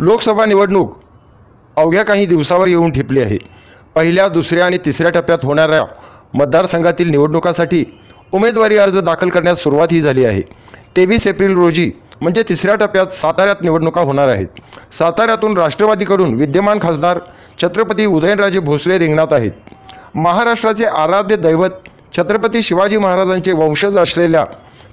लोकसभा निवडणूक अवघ्या काही दिवसावर येऊन ठेपली आहे. पहिल्या दुसऱ्या आणि तिसऱ्या टप्प्यात होणाऱ्या मतदारसंघातील निवडणुकासाठी उमेदवारी अर्ज दाखल करण्यास सुरुवात ही झाली आहे. तेवीस एप्रिल रोजी म्हणजे तिसऱ्या टप्प्यात साताऱ्यात निवडणुका होणार आहेत. साताऱ्यातून राष्ट्रवादीकडून विद्यमान खासदार छत्रपती उदयनराजे भोसले रिंगणात आहेत. महाराष्ट्राचे आराध्य दैवत छत्रपती शिवाजी महाराजांचे वंशज असलेल्या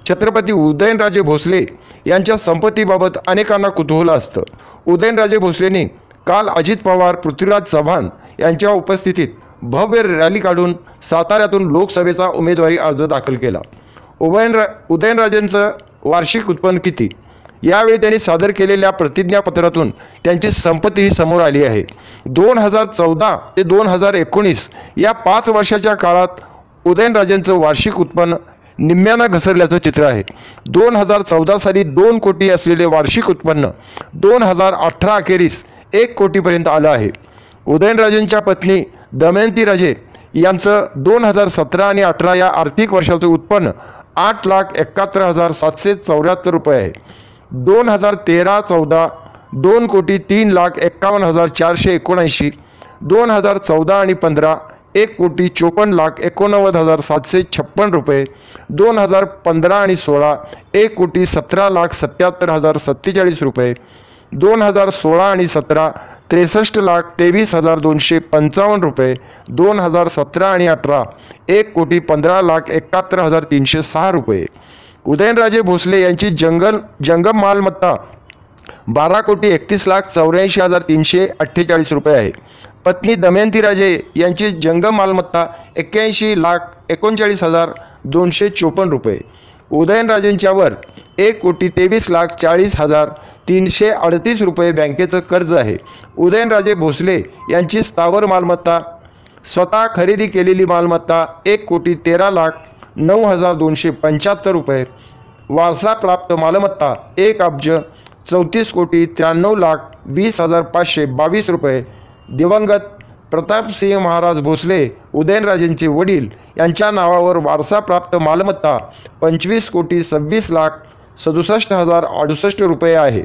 छत्रपती उदयनराजे भोसले यांच्या संपत्तीबाबत अनेकांना कुतूहल असतं. उदयनराजे भोसलेंनी काल अजित पवार पृथ्वीराज चव्हाण यांच्या उपस्थितीत भव्य रॅली काढून साताऱ्यातून लोकसभेचा उमेदवारी अर्ज दाखल केला. उदयनरा उदयनराजेंचं वार्षिक उत्पन्न किती? यावेळी त्यांनी सादर केलेल्या प्रतिज्ञापत्रातून त्यांची संपत्तीही समोर आली आहे. दोन हजार चौदा ते दोन हजार एकोणीस या पाच वर्षाच्या काळात उदयनराजेंचं वार्षिक उत्पन्न निम्म्यानं घसरल्याचं चित्र आहे. दोन हजार चौदा साली दोन कोटी असलेले वार्षिक उत्पन्न दोन हजार अठरा अखेरीस एक कोटीपर्यंत आलं आहे. उदयनराजेंच्या पत्नी दमयंती राजे यांचं दोन हजार सतरा आणि अठरा या आर्थिक वर्षाचं उत्पन्न आठ लाख एकाहत्तर हजार सातशे चौऱ्याहत्तर रुपये आहे. दोन हजार तेरा चौदा दोन कोटी तीन लाख एक्कावन्न हजार चारशे एकोणऐंशी दोन हजार चौदा आणि पंधरा एक कोटी चोपन्न लाख एकोणनव्वद हजार सातशे छप्पन रुपये दोन हजार पंधरा आणि सोळा एक कोटी सतरा लाख सत्याहत्तर हजार सत्तेचाळीस रुपये दोन हजार सोळा आणि सतरा त्रेसष्ट लाख तेवीस हजार दोनशे पंचावन्न रुपये दोन हजार सतरा आणि अठरा एक कोटी पंधरा लाख एकाहत्तर हजार तीनशे सहा रुपये. उदयनराजे भोसले यांची जंगल जंगम मालमत्ता बारा कोटी एकतीस लाख चौऱ्याऐंशी हजार तीनशे अठ्ठेचाळीस रुपये आहे. पत्नी दमयंती राजे यांची जंगम मालमत्ता एक्क्याऐंशी लाख एकोणचाळीस हजार दोनशे चोपन्न रुपये. उदयनराजेंच्यावर एक कोटी तेवीस लाख चाळीस हजार तीनशे अडतीस रुपये बँकेचं कर्ज आहे. उदयनराजे भोसले यांची स्थावर मालमत्ता स्वतः खरेदी केलेली मालमत्ता एक कोटी तेरा लाख नऊ हजार दोनशे पंच्याहत्तर रुपये. वारसा प्राप्त मालमत्ता एक अब्ज चौतीस कोटी त्र्याण्णव लाख वीस हजार पाचशे बावीस रुपये दिवंगत प्रतापसिंह महाराज भोसले उदयनराजेंचे वडील यांच्या नावावर वारसा प्राप्त मालमत्ता पंचवीस कोटी सव्वीस लाख सदुसष्ट हजार अडुसष्ट रुपये आहे.